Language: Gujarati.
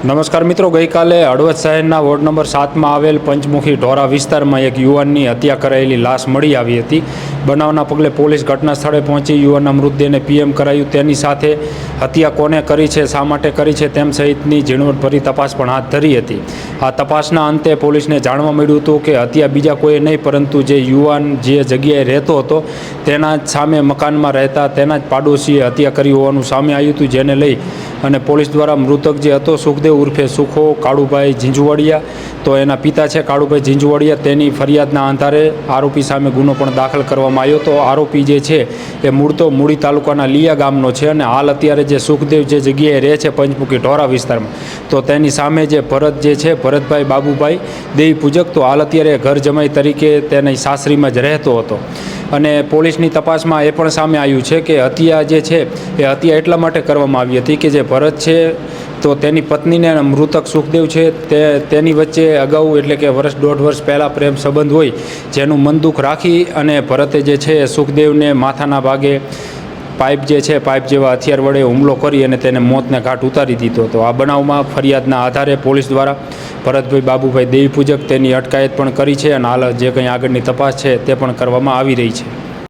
નમસ્કાર મિત્રો, ગઈકાલે હળવદ શહેરના વોર્ડ નંબર સાતમાં આવેલ પંચમુખી ઢોરા વિસ્તારમાં એક યુવાનની હત્યા કરાયેલી લાશ મળી આવી હતી. બનાવના પગલે પોલીસ ઘટના સ્થળે પહોંચી, યુવાનના મૃતદેહને પીએમ કરાયું. તેની સાથે હત્યા કોને કરી છે, શા માટે કરી છે તેમ સહિતની ઝીણવટભરી તપાસ પણ હાથ ધરી હતી. આ તપાસના અંતે પોલીસને જાણવા મળ્યું હતું કે હત્યા બીજા કોઈએ નહીં, પરંતુ જે યુવાન જે જગ્યાએ રહેતો હતો, તેના જ સામે મકાનમાં રહેતા તેના જ પાડોશીએ હત્યા કરી હોવાનું સામે આવ્યું હતું, જેને લઈ અને પોલીસ દ્વારા મૃતક જે હતો સુખદેવ ઉર્ફે સુખો, કાળુભાઈ ઝીંઝુવાડિયા, તો એના પિતા છે કાળુભાઈ ઝીંઝુવાડિયા, તેની ફરિયાદના આધારે આરોપી સામે ગુનો પણ દાખલ કરવામાં આવ્યો. તો આરોપી જે છે એ મૂળ તો મૂળી તાલુકાના લીયા ગામનો છે અને હાલ અત્યારે જે સુખદેવ જે જગ્યાએ રહે છે પંચમુખી ઢોરા વિસ્તારમાં, તો તેની સામે જે ભરત જે છે, ભરતભાઈ બાબુભાઈ, દેવી પૂજક, તો હાલ અત્યારે ઘર જમાઈ તરીકે તેની સાસરીમાં જ રહેતો હતો. અને પોલીસની તપાસમાં એ પણ સામે આવ્યું છે કે હત્યા જે છે, એ હત્યા એટલા માટે કરવામાં આવી હતી કે જે ભરત છે, તો તેની પત્નીને મૃતક સુખદેવ છે, તે તેની વચ્ચે અગાઉ એટલે કે વર્ષ દોઢ વર્ષ પહેલાં પ્રેમ સંબંધ હોય, જેનું મન દુઃખ રાખી અને ભરતે જે છે સુખદેવને માથાના ભાગે પાઇપ જે છે, પાઇપ જેવા હથિયાર વડે હુમલો કરી અને તેને મોતને ઘાટ ઉતારી દીધો હતો. આ બનાવમાં ફરિયાદના આધારે પોલીસ દ્વારા ભરતભાઈ બાબુભાઈ દેવી પૂજક તેની અટકાયત પણ કરી છે અને હાલ જે કંઈ આગળની તપાસ છે તે પણ કરવામાં આવી રહી છે.